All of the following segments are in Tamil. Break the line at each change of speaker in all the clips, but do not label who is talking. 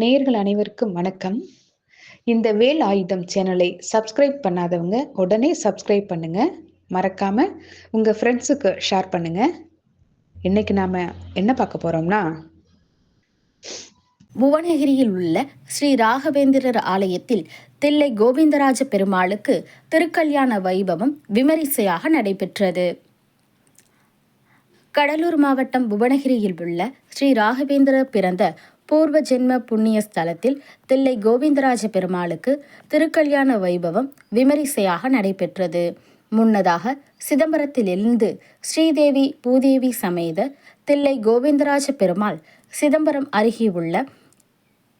நேர்கள் அனைவருக்கும் வணக்கம். இந்த வேல் ஆயுதம் சேனலை சப்ஸ்கிரைப் பண்ணாதவங்க உடனே சப்ஸ்கிரைப் பண்ணுங்க. மறக்காம உங்க ஃப்ரெண்ட்ஸுக்கு ஷேர் பண்ணுங்க. இன்னைக்கு நாம என்ன பார்க்க போறோம்னா?
புவனகிரியில் உள்ள ஸ்ரீ ராகவேந்திரர் ஆலயத்தில் தில்லை கோவிந்தராஜ பெருமாளுக்கு திருக்கல்யாண வைபவம் விமரிசையாக நடைபெற்றது. கடலூர் மாவட்டம் புவனகிரியில் உள்ள ஸ்ரீ ராகவேந்திரர் பிறந்த பூர்வ ஜென்ம புண்ணிய ஸ்தலத்தில் தில்லை கோவிந்தராஜ பெருமாளுக்கு திருக்கல்யாண வைபவம் விமரிசையாக நடைபெற்றது. முன்னதாக சிதம்பரத்திலிருந்து ஸ்ரீதேவி பூதேவி சமேத தில்லை கோவிந்தராஜ பெருமாள் சிதம்பரம் அருகே உள்ள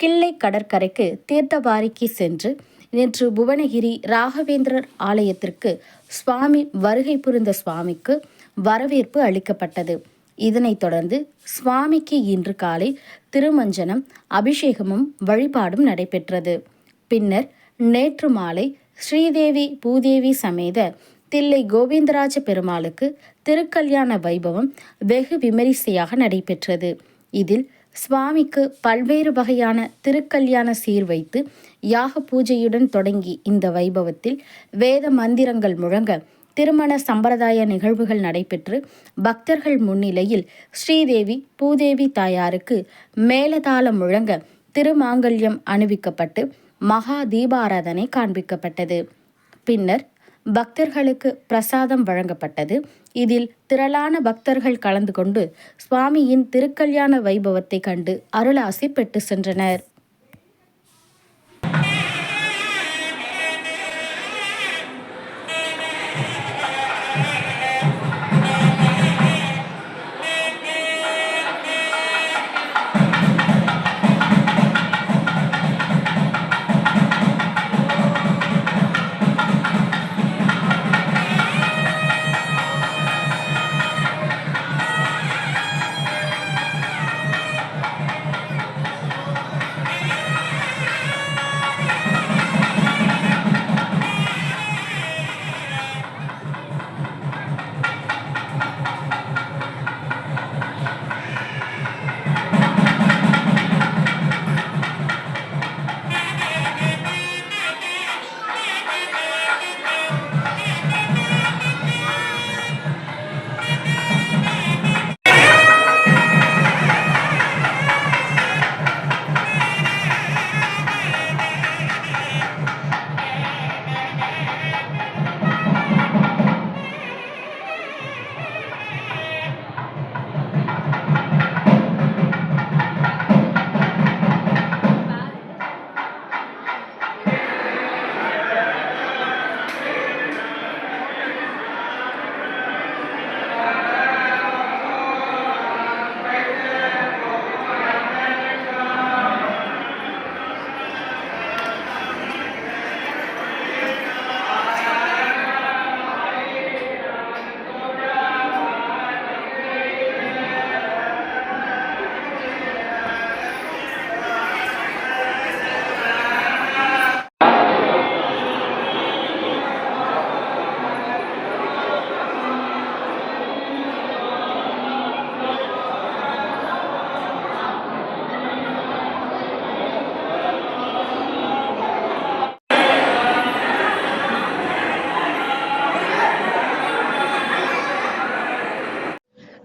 கிள்ளை கடற்கரைக்கு தீர்த்தபாரிக்கு சென்று நேற்று புவனகிரி ராகவேந்திரர் ஆலயத்திற்கு சுவாமி வருகை புரிந்த சுவாமிக்கு வரவேற்பு அளிக்கப்பட்டது. இதனைத் தொடர்ந்து சுவாமிக்கு இன்று காலை திருமஞ்சனம் அபிஷேகமும் வழிபாடும் நடைபெற்றது. பின்னர் நேற்று மாலை ஸ்ரீதேவி பூதேவி சமேத தில்லை கோவிந்தராஜ பெருமாளுக்கு திருக்கல்யாண வைபவம் வெகு விமரிசையாக நடைபெற்றது. இதில் சுவாமிக்கு பல்வேறு வகையான திருக்கல்யாண சீர் வைத்து யாக பூஜையுடன் தொடங்கி இந்த வைபவத்தில் வேத மந்திரங்கள் முழங்க திருமண சம்பிரதாய நிகழ்வுகள் நடைபெற்று பக்தர்கள் முன்னிலையில் ஸ்ரீதேவி பூதேவி தாயாருக்கு மேலதாளம் முழங்க திருமாங்கல்யம் அணிவிக்கப்பட்டு மகா தீபாராதனை காண்பிக்கப்பட்டது. பின்னர் பக்தர்களுக்கு பிரசாதம் வழங்கப்பட்டது. இதில் திரளான பக்தர்கள் கலந்து கொண்டு சுவாமியின் திருக்கல்யாண வைபவத்தை கண்டு அருளாசி பெற்று சென்றனர்.